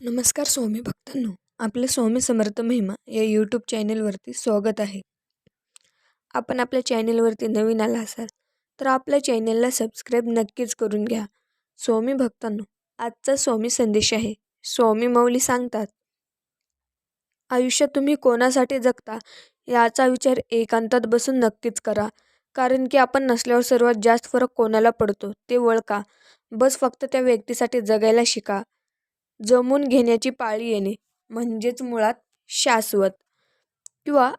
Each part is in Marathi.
नमस्कार स्वामी भक्तांनो. आपलं स्वामी समर्थ महिमा या यूट्यूब चॅनेलवरती स्वागत आहे. आपण आपल्या चॅनेलवरती नवीन आला असाल तर आपल्या चॅनेलला सबस्क्राईब नक्कीच करून घ्या. स्वामी भक्तांनो आजचा स्वामी संदेश आहे. स्वामी मौली सांगतात आयुष्यात तुम्ही कोणासाठी जगता याचा विचार एकांतात बसून नक्कीच करा. कारण की आपण नसल्यावर सर्वात जास्त फरक कोणाला पडतो ते वळका बस फक्त त्या व्यक्तीसाठी जगायला शिका. जमून घेण्याची पाळी येणे म्हणजेच मुळात शाश्वत किंवा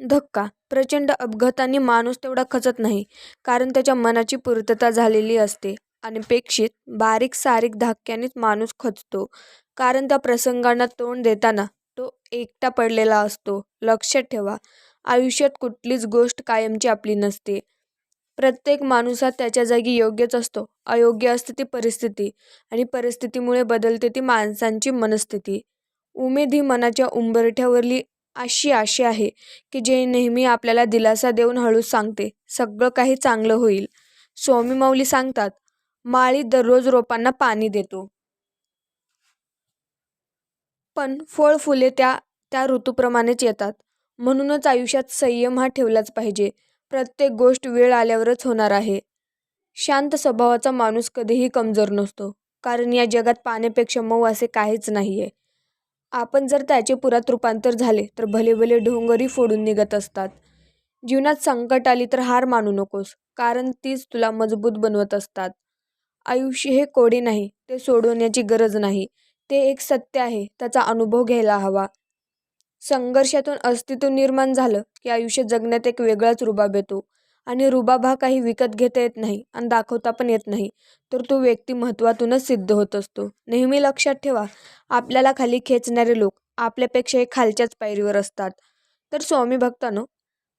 धक्का. प्रचंड अपघाताने माणूस तेवढा खचत नाही कारण त्याच्या मनाची पूर्तता झालेली असते. अनपेक्षित बारीक सारीक धक्क्यानेच माणूस खचतो कारण त्या प्रसंगांना तोंड देताना तो एकटा पडलेला असतो. लक्षात ठेवा आयुष्यात कुठलीच गोष्ट कायमची आपली नसते. प्रत्येक माणूस हा त्याच्या जागी योग्यच असतो. अयोग्य असते ती परिस्थिती आणि परिस्थितीमुळे बदलते ती माणसांची मनस्थिती. उमेद ही मनाच्या उंबरठ्यावरली अशी आशा आहे की जे नेहमी आपल्याला दिलासा देऊन हळूच सांगते. सगळं काही चांगलं होईल. स्वामी माऊली सांगतात माळी दररोज रोपांना पाणी देतो. पण फळ फुले त्या त्या ऋतूप्रमाणेच येतात. म्हणूनच आयुष्यात संयम हा ठेवलाच पाहिजे. प्रत्येक गोष्ट वेळ आल्यावरच होणार आहे. शांत स्वभावाचा माणूस कधीही कमजोर नसतो कारण या जगात पाण्यापेक्षा मऊ असे काहीच नाही आहे आपण जर त्याचे पुरात रूपांतर झाले तर भले भले डोंगरही फोडून निघत असतात. जीवनात संकट आली तर हार मानू नकोस कारण तीच तुला मजबूत बनवत असतात. आयुष्य हे कोडे नाही ते सोडवण्याची गरज नाही ते एक सत्य आहे त्याचा अनुभव घ्यायला हवा. संघर्षातून अस्तित्व निर्माण झालं की आयुष्य जगण्यात एक वेगळाच रुबाब येतो. आणि रुबाब हा काही विकत घेता येत नाही आणि दाखवता पण येत नाही तर तो व्यक्ती महत्त्वातूनच सिद्ध होत असतो. नेहमी लक्षात ठेवा आपल्याला खाली खेचणारे लोक आपल्यापेक्षाही खालच्याच पायरीवर असतात. तर स्वामी भक्तांनो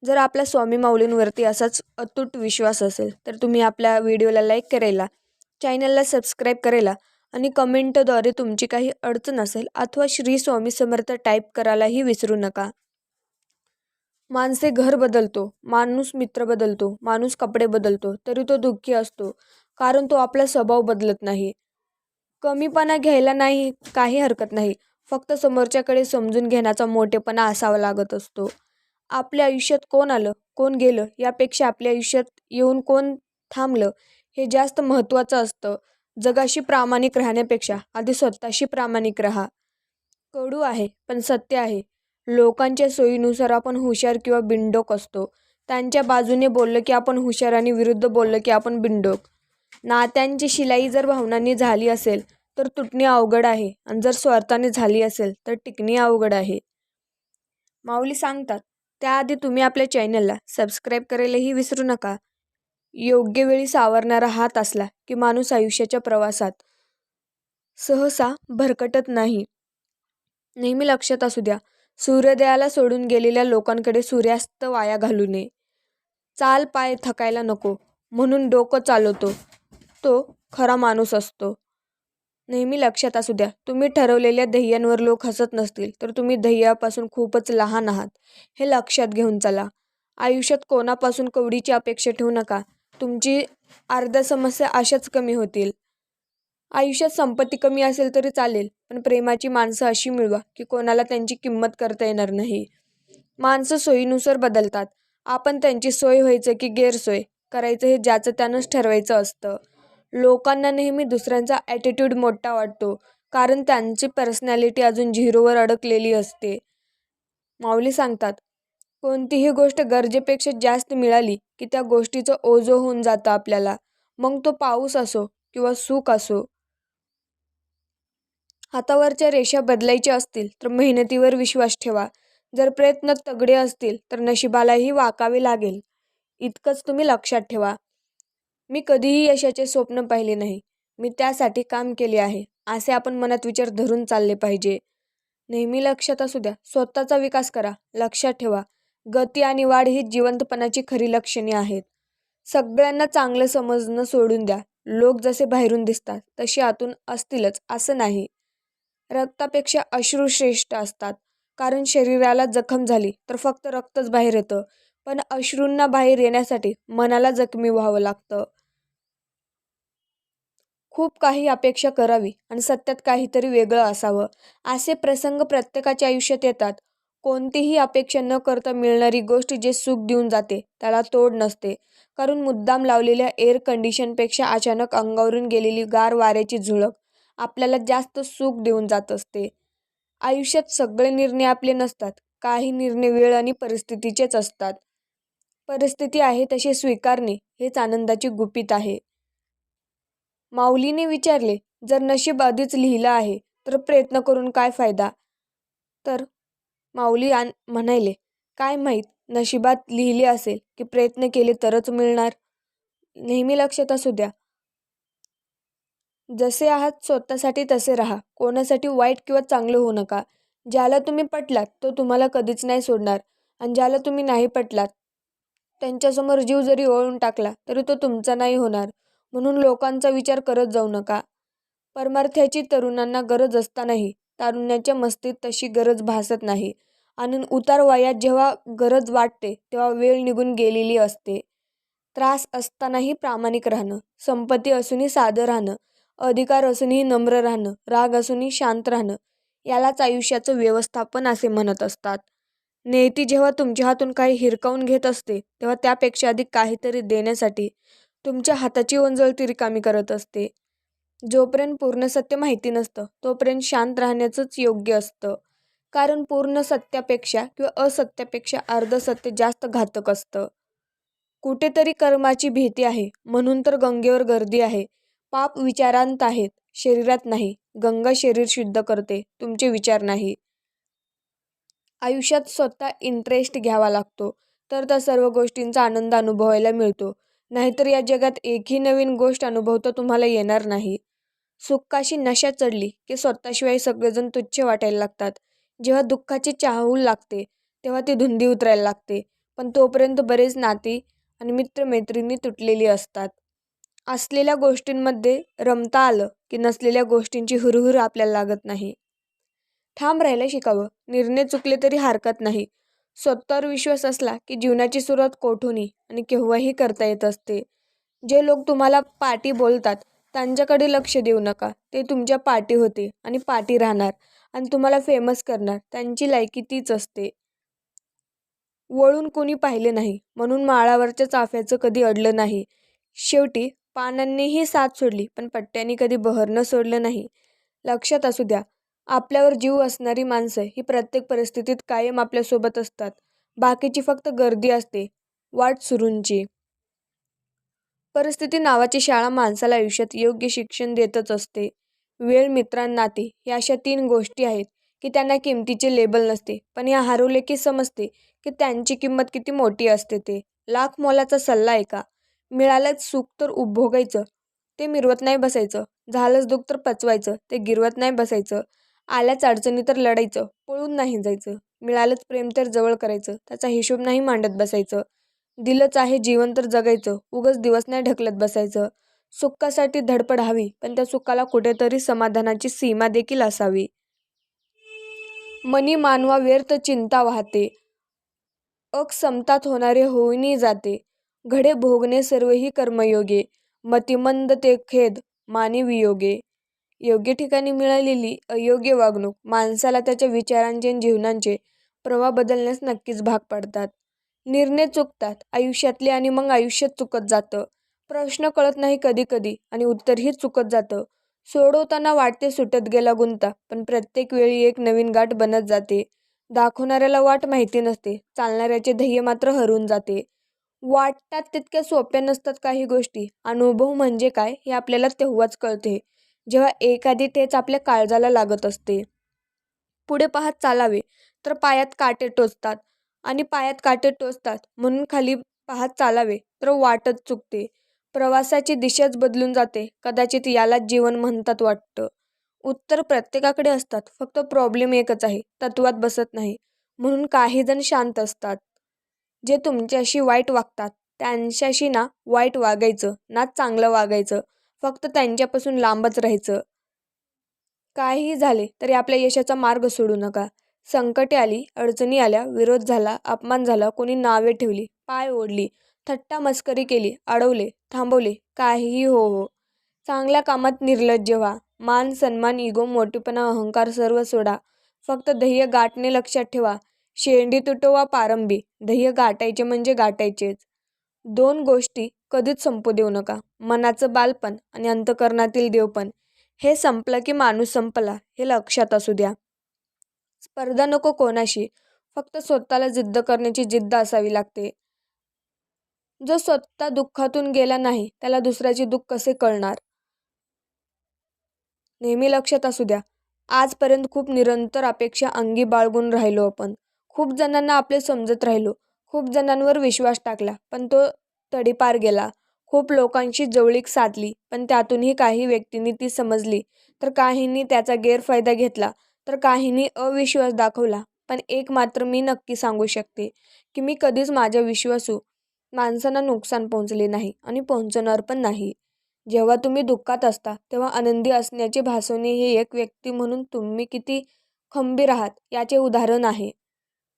जर आपल्या स्वामी माऊलींवरती असाच अतूट विश्वास असेल तर तुम्ही आपल्या व्हिडिओला लाईक करायला चॅनलला सबस्क्राईब करायला आणि कमेंटद्वारे तुमची काही अडचण असेल अथवा श्री स्वामी समर्थ टाईप करायलाही विसरू नका. माणसे घर बदलतो माणूस मित्र बदलतो माणूस कपडे बदलतो तरी तो दुःखी असतो कारण तो आपला स्वभाव बदलत नाही. कमीपणा घ्यायला नाही काही हरकत नाही फक्त समोरच्याकडे समजून घेण्याचा मोठेपणा असावा लागत असतो. आपल्या आयुष्यात कोण आलं कोण गेलं यापेक्षा आपल्या आयुष्यात येऊन कोण थांबलं हे जास्त महत्त्वाचं असतं. जगाशी प्रामाणिक राहण्यापेक्षा आधी स्वतःशी प्रामाणिक राहा. कडू आहे पण सत्य आहे. लोकांच्या सोयीनुसार आपण हुशार किंवा बिंडोक असतो. त्यांच्या बाजूने बोललं की आपण हुशार आणि विरुद्ध बोललं की आपण बिंडोक नात्यांची शिलाई जर भावनांनी झाली असेल तर तुटणे अवघड आहे. आणि जर स्वार्थाने झाली असेल तर टिकणे अवघड आहे. माऊली सांगतात त्याआधी तुम्ही आपल्या चॅनलला सबस्क्राईब करायलाही विसरू नका. योग्य वेळी सावरणारा हात असला की माणूस आयुष्याच्या प्रवासात सहसा भरकटत नाही. नेहमी लक्षात असू द्या सूर्योदयाला सोडून गेलेल्या लोकांकडे सूर्यास्त वाया घालू नये. चाल पाय थकायला नको म्हणून डोकं चालवतो. तो खरा माणूस असतो. नेहमी लक्षात असू द्या तुम्ही ठरवलेल्या ध्येयांवर लोक हसत नसतील तर तुम्ही ध्येयापासून खूपच लहान आहात. हे लक्षात घेऊन चला. आयुष्यात कोणापासून कवडीची अपेक्षा ठेवू नका. तुमची अर्ध्या समस्या अशाच कमी होतील. आयुष्यात संपत्ती कमी असेल तरी चालेल पण प्रेमाची माणसं अशी मिळवा की कोणाला त्यांची किंमत करता येणार नाही. माणसं सोयीनुसार बदलतात. आपण त्यांची सोय व्हायचं की गैरसोय? करायचं हे ज्याचं त्यानंच ठरवायचं असतं. लोकांना नेहमी दुसऱ्यांचा ॲटिट्यूड मोठा वाटतो कारण त्यांची पर्सनॅलिटी अजून झिरोवर अडकलेली असते. माऊली सांगतात कोणतीही गोष्ट गरजेपेक्षा जास्त मिळाली की त्या गोष्टीचं ओझं होऊन जातं आपल्याला. मग तो पाऊस असो किंवा सुख असो हातावरच्या रेषा बदलायच्या असतील तर मेहनतीवर विश्वास ठेवा. जर प्रयत्न तगडे असतील तर नशिबालाही वाकावे लागेल. इतकंच तुम्ही लक्षात ठेवा. मी कधीही यशाचे स्वप्न पाहिले नाही. मी त्यासाठी काम केले आहे. असे आपण मनात विचार धरून चालले पाहिजे. नेहमी लक्षात असू द्या स्वतःचा विकास करा. लक्षात ठेवा. गती आणि वाढ ही जिवंतपणाची खरी लक्षणे आहेत. सगळ्यांना चांगलं समजणं सोडून द्या. लोक जसे बाहेरून दिसतात तसे आतून असतीलच असं नाही. रक्तापेक्षा अश्रू श्रेष्ठ असतात. कारण शरीराला जखम झाली तर फक्त रक्तच बाहेर येतं. पण अश्रूंना बाहेर येण्यासाठी मनाला जखमी व्हावं लागतं. खूप काही अपेक्षा करावी आणि सत्यात काहीतरी वेगळं असावं. असे प्रसंग प्रत्येकाच्या आयुष्यात येतात. कोणतीही अपेक्षा न करता मिळणारी गोष्ट जे सुख देऊन जाते त्याला तोड नसते. कारण मुद्दाम लावलेल्या एअर कंडिशनपेक्षा अचानक अंगावरून गेलेली गार वाऱ्याची झुळक आपल्याला जास्त सुख देऊन जात असते. आयुष्यात सगळे निर्णय आपले नसतात. काही निर्णय वेळ आणि परिस्थितीचेच असतात. परिस्थिती आहे तसे स्वीकारणे हेच आनंदाची गुपित आहे. माऊलीने विचारले जर नशीब आधीच लिहिलं आहे तर प्रयत्न करून काय फायदा? तर माऊली आण म्हणायले काय माहीत नशिबात लिहिले असेल की प्रयत्न केले तरच मिळणार. नेहमी लक्षात असू द्या. जसे आहात स्वतःसाठी तसे राहा. कोणासाठी वाईट किंवा चांगलं होऊ नका. ज्याला तुम्ही पटलात तो तुम्हाला कधीच नाही सोडणार. आणि ज्याला तुम्ही नाही पटलात त्यांच्यासमोर जीव जरी ओळून टाकला तरी तो तुमचा नाही होणार. म्हणून लोकांचा विचार करत जाऊ नका. परमार्थ्याची तरुणांना गरज असतानाही तारुण्याच्या मस्तीत तशी गरज भासत नाही. आणि उतार वयात जेव्हा गरज वाटते तेव्हा वेळ निघून गेलेली असते. त्रास असतानाही प्रामाणिक राहणं संपत्ती असूनही साधं राहणं अधिकार असूनही नम्र राहणं राग असूनही शांत राहणं यालाच आयुष्याचं व्यवस्थापन असे म्हणत असतात. नेती जेव्हा तुमच्या हातून काही हिरकावून घेत असते तेव्हा त्यापेक्षा अधिक काहीतरी देण्यासाठी तुमच्या हाताची ओंजळती रिकामी करत असते. जोपर्यंत पूर्ण सत्य माहिती नसतं तोपर्यंत शांत राहण्याचंच योग्य असतं. कारण पूर्ण सत्यापेक्षा किंवा असत्यापेक्षा अर्ध सत्य जास्त घातक असतं. कुठेतरी कर्माची भीती आहे म्हणून तर गंगेवर गर्दी आहे. पाप विचारांत आहेत शरीरात नाही. गंगा शरीर शुद्ध करते तुमचे विचार नाही. आयुष्यात स्वतः इंटरेस्ट घ्यावा लागतो तर त्या सर्व गोष्टींचा आनंद अनुभवायला मिळतो. नाहीतर या जगात एकही नवीन गोष्ट अनुभवता तुम्हाला येणार नाही. सुखाशी नशा चढली की स्वतःशिवाय सगळेजण तुच्छ वाटायला लागतात. जेव्हा दुःखाची चाहूल लागते तेव्हा ती धुंदी उतरायला लागते. पण तोपर्यंत बरेच नाती आणि मित्रमैत्रिणी तुटलेली असतात. असलेल्या गोष्टींमध्ये रमता आलं की नसलेल्या गोष्टींची हुरहुर आपल्याला लागत नाही. ठाम राहायला शिकावं. निर्णय चुकले तरी हरकत नाही. स्वतःवर विश्वास असला की जीवनाची सुरुवात कोठूनही आणि केव्हाही करता येत असते. जे लोक तुम्हाला पाठी बोलतात त्यांच्याकडे लक्ष देऊ नका. ते तुमच्या पाठी होते आणि पाठी राहणार आणि तुम्हाला फेमस करणार. त्यांची लायकी तीच असते. वळून कोणी पाहिले नाही म्हणून माळावरच्या चाफ्याचं कधी अडलं नाही. शेवटी पानांनीही साथ सोडली पण पट्ट्यांनी कधी बहरणं सोडलं नाही. लक्षात असू द्या आपल्यावर जीव असणारी माणसं ही प्रत्येक परिस्थितीत कायम आपल्यासोबत असतात. बाकीची फक्त गर्दी असते. वाट सुरूंची. परिस्थिती नावाची शाळा माणसाला आयुष्यात योग्य शिक्षण देतच असते. वेळ मित्रांनाती या अशा तीन गोष्टी आहेत की त्यांना किमतीचे लेबल नसते. पण या हरवले की समजते की त्यांची किंमत किती मोठी असते ते. लाख मोलाचा सल्ला आहे का? मिळालंच सुख तर उपभोगायचं. ते मिरवत नाही बसायचं. झालंच दुःख तर पचवायचं. ते गिरवत नाही बसायचं. आल्याच अडचणी तर लढायचं पळून नाही जायचं. मिळालंच प्रेम तर जवळ करायचं त्याचा हिशोब नाही मांडत बसायचं. दिलंच आहे जीवन तर जगायचं उगच दिवस नाही ढकलत बसायचं. सुखासाठी धडपड हवी पण त्या सुखाला कुठेतरी समाधानाची सीमा देखील असावी. मनी मानवा व्यर्थ चिंता वाहते. अक्षमतात होणारे होईनी जाते. घडे भोगणे सर्वही कर्मयोगे. मतिमंद ते खेद मानी वियोगे योग्य ठिकाणी मिळालेली अयोग्य वागणूक माणसाला त्याच्या विचारांचे आणि जीवनांचे प्रवाह बदलण्यास नक्कीच भाग पडतात. निर्णय चुकतात आयुष्यातले आणि मग आयुष्यात चुकत जातं. प्रश्न कळत नाही कधी कधी आणि उत्तरही चुकत जातं. सोडवताना वाटते सुटत गेला गुंता पण प्रत्येक वेळी एक नवीन गाठ बनत जाते. दाखवणाऱ्याला वाट माहिती नसते चालणाऱ्याचे ध्येय मात्र हरून जाते. वाटतात तितक्या सोप्या नसतात काही गोष्टी अनुभव म्हणजे काय हे आपल्याला तेव्हाच कळते. जेव्हा एखादी ठेच आपल्या काळजाला लागत असते. पुढे पाहत चालावे तर पायात काटे टोचतात आणि पायात काटे टोचतात म्हणून खाली पाहत चालावे तर वाटच चुकते. प्रवासाची दिशाच बदलून जाते कदाचित यालाच जीवन म्हणतात वाटतं. उत्तर प्रत्येकाकडे असतात फक्त प्रॉब्लेम एकच आहे तत्वात बसत नाही म्हणून काही जण शांत असतात. जे तुमच्याशी वाईट वागतात त्यांच्याशी ना वाईट वागायचं ना चांगलं वागायचं फक्त त्यांच्यापासून लांबच राहायचं. काहीही झाले तरी आपल्या यशाचा मार्ग सोडू नका. संकटे आली अडचणी आल्या विरोध झाला अपमान झाला कोणी नावे ठेवली पाय ओढली थट्टा मस्करी केली अडवले थांबवले काहीही हो हो. चांगल्या कामात निर्लज्ज व्हा. मान सन्मान इगो मोठेपणा अहंकार सर्व सोडा. फक्त ध्येय गाठणे लक्षात ठेवा. शेंडी तुटो वा पारंबी. ध्येय गाठायचे म्हणजे गाठायचेच. दोन गोष्टी कधीच संपू देऊ नका. मनाचं बालपण आणि अंतकरणातील देवपण. हे संपलं की माणूस संपला हे लक्षात असू द्या. स्पर्धा नको कोणाशी. फक्त स्वतःला जिद्द करण्याची जिद्द असावी लागते. जो स्वतः दुःखातून गेला नाही त्याला दुसऱ्याचे दुःख कसे कळणार? नेहमी लक्षात असू द्या. आजपर्यंत खूप निरंतर अपेक्षा अंगी बाळगून राहिलो आपण. खूप जणांना आपले समजत राहिलो. खूप जणांवर विश्वास टाकला पण तो तडीपार गेला. खूप लोकांशी जवळीक साधली पण त्यातूनही काही व्यक्तींनी ती समजली. तर काहींनी त्याचा गैरफायदा घेतला तर काहींनी अविश्वास दाखवला. पण एक मात्र मी नक्की सांगू शकते की मी कधीच माझ्या विश्वासू माणसांना नुकसान पोहोचले नाही आणि पोहोचवणार पण नाही. जेव्हा तुम्ही दुःखात असता तेव्हा आनंदी असण्याचे भासवणे हे एक व्यक्ती म्हणून तुम्ही किती खंबीर आहात याचे उदाहरण आहे.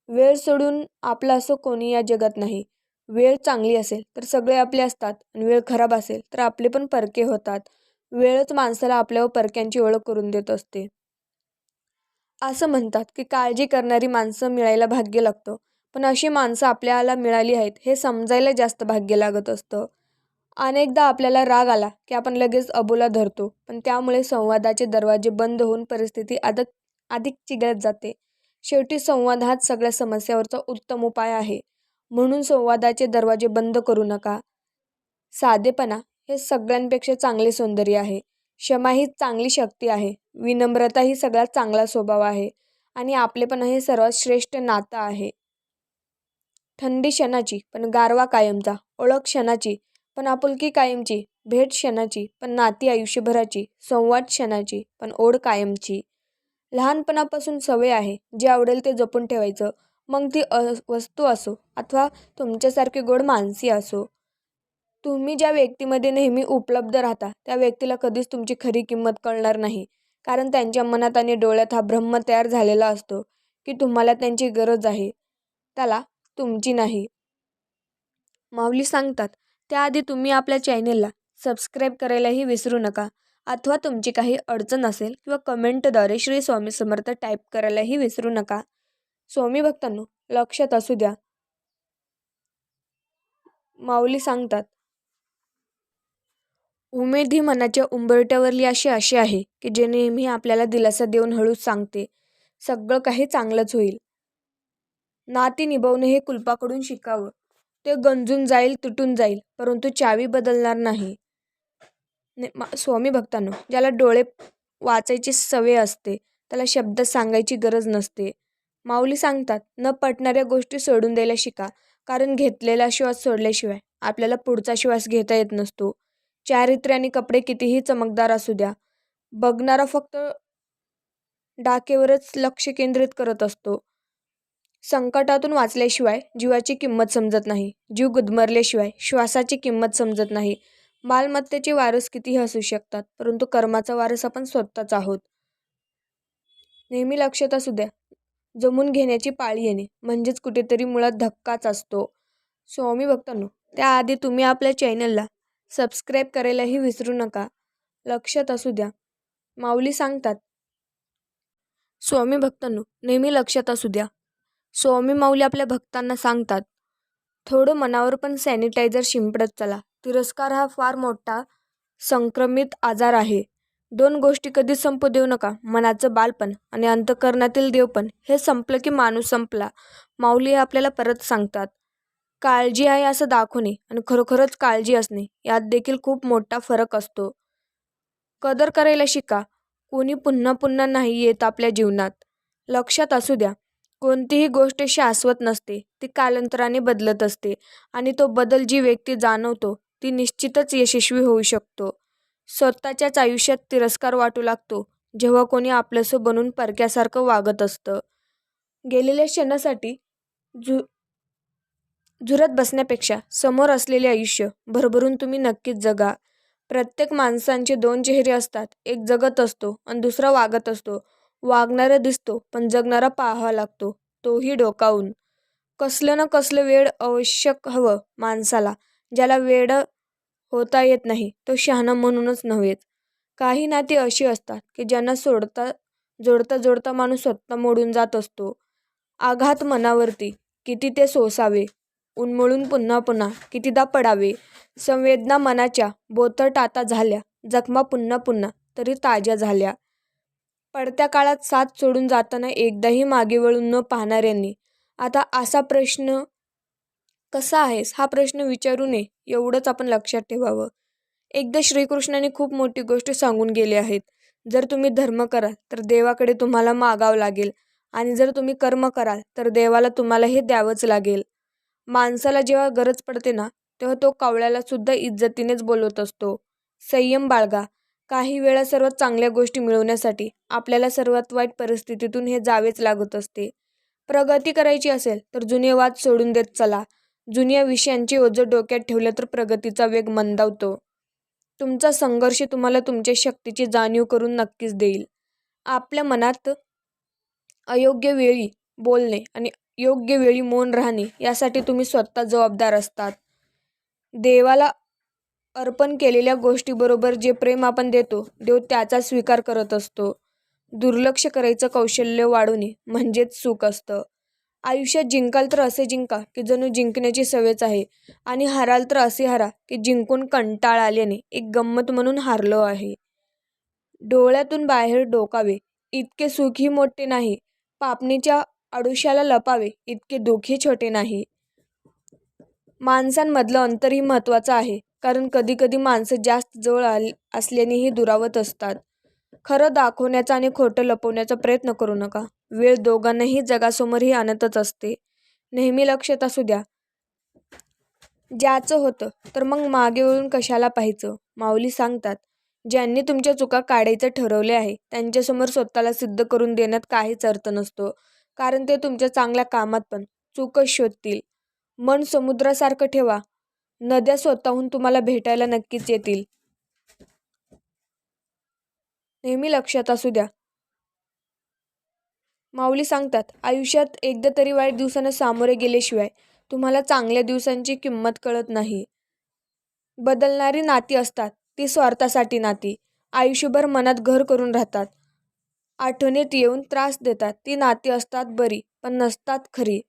वेळ सोडून आपलं असं कोणी या जगात नाही. वेळ चांगली असेल तर सगळे आपले असतात आणि वेळ खराब असेल तर आपले पण परके होतात. वेळच माणसाला आपल्यावर परक्यांची ओळख करून देत असते. असं म्हणतात की काळजी करणारी माणसं मिळायला भाग्य लागतं. पण अशी माणसं आपल्याला मिळाली आहेत हे समजायला जास्त भाग्य लागत असतं. अनेकदा आपल्याला राग आला की आपण लगेच अबोला धरतो. पण त्यामुळे संवादाचे दरवाजे बंद होऊन परिस्थिती अधिक अधिक चिघळत जाते. शेवटी संवाद हाच सगळ्या समस्यावरचा उत्तम उपाय आहे. म्हणून संवादाचे दरवाजे बंद करू नका. साधेपणा हे सगळ्यांपेक्षा चांगले सौंदर्य आहे. क्षमा ही चांगली शक्ती आहे. विनम्रता ही सगळ्यात चांगला स्वभाव आहे. आणि आपलेपणा हे सर्वात श्रेष्ठ नातं आहे. थंडी क्षणाची पण गारवा कायमचा. ओळख क्षणाची पण आपुलकी कायमची. भेट क्षणाची पण नाती आयुष्यभराची. संवाद क्षणाची पण ओढ कायमची. लहानपणापासून सवय आहे. जे आवडेल ते जपून ठेवायचं. मग ती अ वस्तू असो अथवा तुमच्यासारखी गोड माणसी असो. तुम्ही ज्या व्यक्तीमध्ये नेहमी उपलब्ध राहता त्या व्यक्तीला कधीच तुमची खरी किंमत कळणार नाही. कारण त्यांच्या मनात आणि डोळ्यात हा भ्रम तयार झालेला असतो की तुम्हाला त्यांची गरज आहे. त्याला तुमची नाही. माऊली सांगतात त्याआधी तुम्ही आपल्या चॅनेलला सबस्क्राईब करायलाही विसरू नका. अथवा तुमची काही अडचण असेल किंवा कमेंटद्वारे श्री स्वामी समर्थ टाईप करायलाही विसरू नका. स्वामी भक्तांनो लक्षात असू द्या. माऊली सांगतात उमेद ही मनाच्या उंबरट्यावरली अशी अशी आहे की जे नेहमी आपल्याला दिलासा देऊन हळूच सांगते. सगळं काही चांगलंच होईल. नाती निभावणे हे कुलपाकडून शिकावं. ते गंजून जाईल तुटून जाईल परंतु चावी बदलणार नाही. स्वामी भक्तांनो ज्याला डोळे वाचायची सवय असते त्याला शब्द सांगायची गरज नसते. माऊली सांगतात न पटणाऱ्या गोष्टी सोडून द्यायला शिका कारण घेतलेला श्वास सोडल्याशिवाय आपल्याला पुढचा श्वास घेता येत नसतो. चारित्र्य आणि कपडे कितीही चमकदार असू द्या बघणारा फक्त डाकेवरच लक्ष केंद्रित करत असतो. संकटातून वाचल्याशिवाय जीवाची किंमत समजत नाही जीव गुदमरल्याशिवाय श्वासाची किंमत समजत नाही मालमत्तेचे वारस कितीही असू शकतात? परंतु कर्माचा वारस आपण स्वतःच आहोत. नेहमी लक्षात असू द्या. जमून घेण्याची पाळी येणे म्हणजेच कुठेतरी मुळात धक्काच असतो. स्वामी भक्तांनो त्याआधी तुम्ही आपल्या चॅनलला सबस्क्राईब करायलाही विसरू नका. लक्षात असू द्या. माऊली सांगतात स्वामी भक्तांनो नेहमी लक्षात असू द्या. स्वामी माऊली आपल्या भक्तांना सांगतात थोडं मनावर पण सॅनिटायझर शिंपडत चला. तिरस्कार हा फार मोठा संक्रमित आजार आहे. दोन गोष्टी कधीच संपू देऊ नका मनाचं बालपण आणि अंतकरणातील देवपण हे संपलं की माणूस संपला. माऊली हे आपल्याला परत सांगतात. काळजी आहे असं दाखवणे आणि खरोखरच काळजी असणे यात देखील खूप मोठा फरक असतो. कदर करायला शिका. कोणी पुन्हा पुन्हा नाही येत आपल्या जीवनात. लक्षात असू द्या कोणतीही गोष्ट शाश्वत नसते ती कालांतराने बदलत असते आणि तो बदल जी व्यक्ती जाणवतो ती निश्चितच यशस्वी होऊ शकतो. स्वतःच्याच आयुष्यात तिरस्कार वाटू लागतो जेव्हा कोणी आपलंसं बनून परक्यासारखं वागत असतं. गेलेल्या क्षणासाठी झु झुरत बसण्यापेक्षा समोर असलेले आयुष्य भरभरून तुम्ही नक्कीच जगा. प्रत्येक माणसांचे दोन चेहरे असतात एक जगत असतो आणि दुसरा वागत असतो. वागणारा दिसतो पण जगणारा पाहावा लागतो तोही डोकावून. कसलं ना कसलं वेळ आवश्यक हवं माणसाला. ज्याला वेड होता येत नाही तो शहाणा म्हणूनच नव्हेत काही नाती अशी असतात की ज्यांना सोडता जोडता जोडता माणूस स्वतः मोडून जात असतो. आघात मनावरती किती ते सोसावे उन्मळून पुन्हा पुन्हा कितीदा पडावे संवेदना मनाच्या बोथट आता झाल्या जखमा पुन्हा पुन्हा तरी ताज्या झाल्या. पडत्या काळात साथ सोडून जाताना एकदाही मागे वळून न पाहणाऱ्यांनी आता असा प्रश्न कसा आहेस? हा प्रश्न विचारू नये एवढंच आपण लक्षात ठेवावं. एकदा श्रीकृष्णाने खूप मोठी गोष्ट सांगून गेली आहेत. जर तुम्ही धर्म कराल तर देवाकडे तुम्हाला मागावं लागेल. आणि जर तुम्ही कर्म कराल तर देवाला तुम्हाला हे द्यावंच लागेल. माणसाला जेव्हा गरज पडते ना तेव्हा तो कावळ्याला सुद्धा इज्जतीनेच बोलवत असतो. संयम बाळगा. काही वेळा सर्वात चांगल्या गोष्टी मिळवण्यासाठी आपल्याला सर्वात वाईट परिस्थितीतून हे जावेच लागत असते. प्रगती करायची असेल तर जुने वाद सोडून देत चला. जुन्या विषयांचे ओझं डोक्यात ठेवलं तर प्रगतीचा वेग मंदावतो. तुमचा संघर्ष तुम्हाला तुमच्या शक्तीची जाणीव करून नक्कीच देईल. आपल्या मनात अयोग्य वेळी बोलणे आणि योग्य वेळी मौन राहणे यासाठी तुम्ही स्वतः जबाबदार असतात. देवाला अर्पण केलेल्या गोष्टीबरोबर जे प्रेम आपण देतो देव त्याचा स्वीकार करत असतो. दुर्लक्ष करायचं कौशल्य वाढवणे म्हणजेच सुख असतं. आयुष्यात जिंकाल तर असे जिंका की जणू जिंकण्याची सवयच आहे. आणि हाराल तर असे हारा की जिंकून कंटाळ आल्याने एक गंमत म्हणून हारलो आहे. डोळ्यातून बाहेर डोकावे इतके सुखही मोठे नाही. पापणीच्या आडुशाला लपावे इतके दुःखही छोटे नाही. माणसांमधलं अंतरही महत्त्वाचं आहे कारण कधीकधी माणसं जास्त जवळ आल असल्यानेही दुरावत असतात. खरं दाखवण्याचा आणि खोटं लपवण्याचा प्रयत्न करू नका. वेळ दोघांनाही जगासमोरही आणतच असते. नेहमी लक्षात असू द्या. ज्याचं होतं तर मग मागे वळून कशाला पाहायचं? माऊली सांगतात ज्यांनी तुमच्या चुका काढायचं ठरवले आहे त्यांच्यासमोर स्वतःला सिद्ध करून देण्यात काहीच अर्थ नसतो. कारण ते तुमच्या चांगल्या कामात पण चूकच शोधतील. मन समुद्रासारखं ठेवा. नद्या स्वतःहून तुम्हाला भेटायला नक्कीच येतील. नेहमी लक्षात असू द्या. माऊली सांगतात आयुष्यात एकदा तरी वाईट दिवसांना सामोरे गेल्याशिवाय तुम्हाला चांगल्या दिवसांची किंमत कळत नाही. बदलणारी नाती असतात ती स्वार्थासाठी नाती. आयुष्यभर मनात घर करून राहतात. आठवणीत येऊन त्रास देतात ती नाती असतात बरी पण नसतात खरी.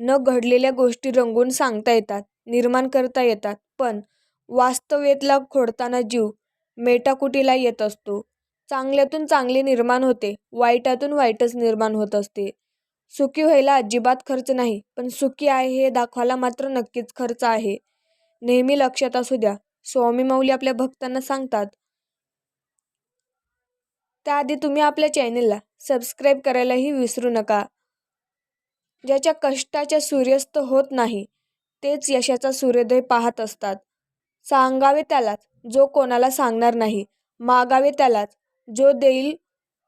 न घडलेल्या गोष्टी रंगून सांगता येतात निर्माण करता येतात पण वास्तवेतला खोडताना जीव मेटाकुटीला येत असतो. चांगल्यातून चांगले निर्माण होते वाईटातून वाईटच निर्माण होत असते. सुखी व्हायला अजिबात खर्च नाही पण सुखी आहे हे दाखवायला मात्र नक्कीच खर्च आहे. नेहमी लक्षात असू द्या स्वामी माऊली आपल्या भक्तांना सांगतात. त्याआधी तुम्ही आपल्या चॅनेलला सबस्क्राईब करायलाही विसरू नका. ज्याच्या कष्टाच्या सूर्यास्त होत नाही तेच यशाचा सूर्योदय पाहत असतात. सांगावे त्यालाच जो कोणाला सांगणार नाही. मागावे त्यालाच जो देईल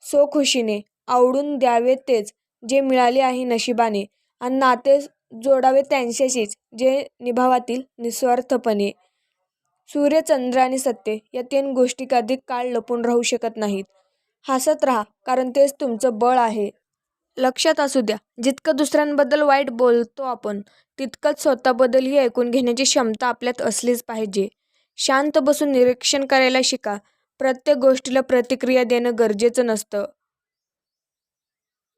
सो खुशीने आवडून द्यावे तेच जे मिळाले आहे नशिबाने. आणि नाते जोडावे त्यांच्याशीच जे निभावातील निस्वार्थपणे. सूर्य चंद्र आणि सत्य या तीन गोष्टी कधी काळ लपून राहू शकत नाहीत. हसत राहा कारण तेच तुमचं बळ आहे. लक्षात असू द्या जितकं दुसऱ्यांबद्दल वाईट बोलतो आपण तितकंच स्वतःबद्दलही ऐकून घेण्याची क्षमता आपल्यात असलीच पाहिजे. शांत बसून निरीक्षण करायला शिका. प्रत्येक गोष्टीला प्रतिक्रिया देणं गरजेचं नसतं.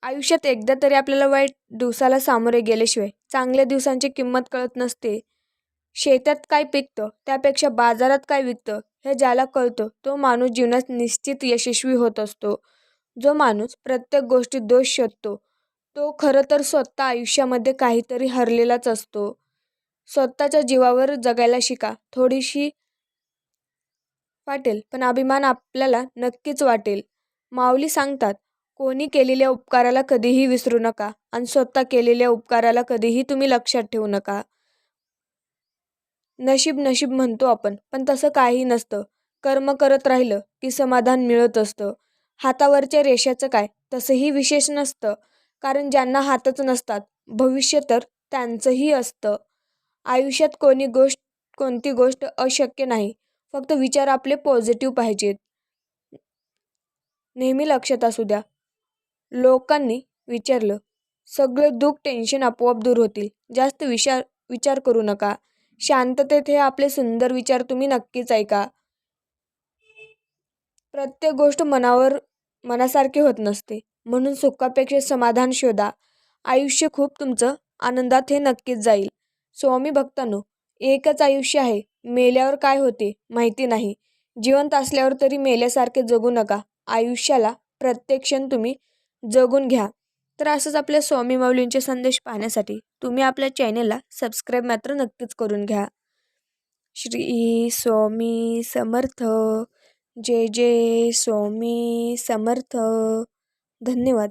आयुष्यात एकदा तरी आपल्याला वाईट दिवसाला सामोरे गेल्याशिवाय चांगल्या दिवसांची किंमत कळत नसते. शेतात काय पिकतं त्यापेक्षा बाजारात काय विकतं हे ज्याला कळतं तो माणूस जीवनात निश्चित यशस्वी होत असतो. जो माणूस प्रत्येक गोष्टीत दोष शोधतो तो खरं तर स्वतः आयुष्यामध्ये काहीतरी हरलेलाच असतो. स्वतःच्या जीवावर जगायला शिका थोडीशी वाटेल पण अभिमान आपल्याला नक्कीच वाटेल. माऊली सांगतात कोणी केलेल्या उपकाराला कधीही विसरू नका आणि स्वतः केलेल्या उपकाराला कधीही तुम्ही लक्षात ठेवू नका. नशीब नशीब म्हणतो आपण पण तसं काही नसतं. कर्म करत राहिलं की समाधान मिळत असतं. हातावरच्या रेषाचं काय? तसंही विशेष नसतं. कारण ज्यांना हातच नसतात भविष्य तर त्यांचंही असतं. आयुष्यात कोणी गोष्ट कोणती गोष्ट अशक्य नाही. फक्त विचार आपले पॉझिटिव्ह पाहिजेत. नेहमी लक्षात असू द्या. लोकांनी विचारलं सगळे दुःख टेन्शन आपोआप दूर होतील. जास्त विचार विचार करू नका. शांततेत हे आपले सुंदर विचार तुम्ही नक्कीच ऐका. प्रत्येक गोष्ट मनावर मनासारखी होत नसते. म्हणून सुखापेक्षा समाधान शोधा. आयुष्य खूप तुमचं आनंदात हे नक्कीच जाईल. स्वामी भक्तांनो एकच आयुष्य आहे. मेल्यावर काय होते माहिती नाही. जिवंत असल्यावर तरी मेल्यासारखे जगू नका. आयुष्याला प्रत्येक क्षण तुम्ही जगून घ्या. तर असंच आपल्या स्वामी माऊलींचे संदेश पाहण्यासाठी तुम्ही आपल्या चॅनेलला सबस्क्राईब मात्र नक्कीच करून घ्या. श्री स्वामी समर्थ. जय जय स्वामी समर्थ. धन्यवाद.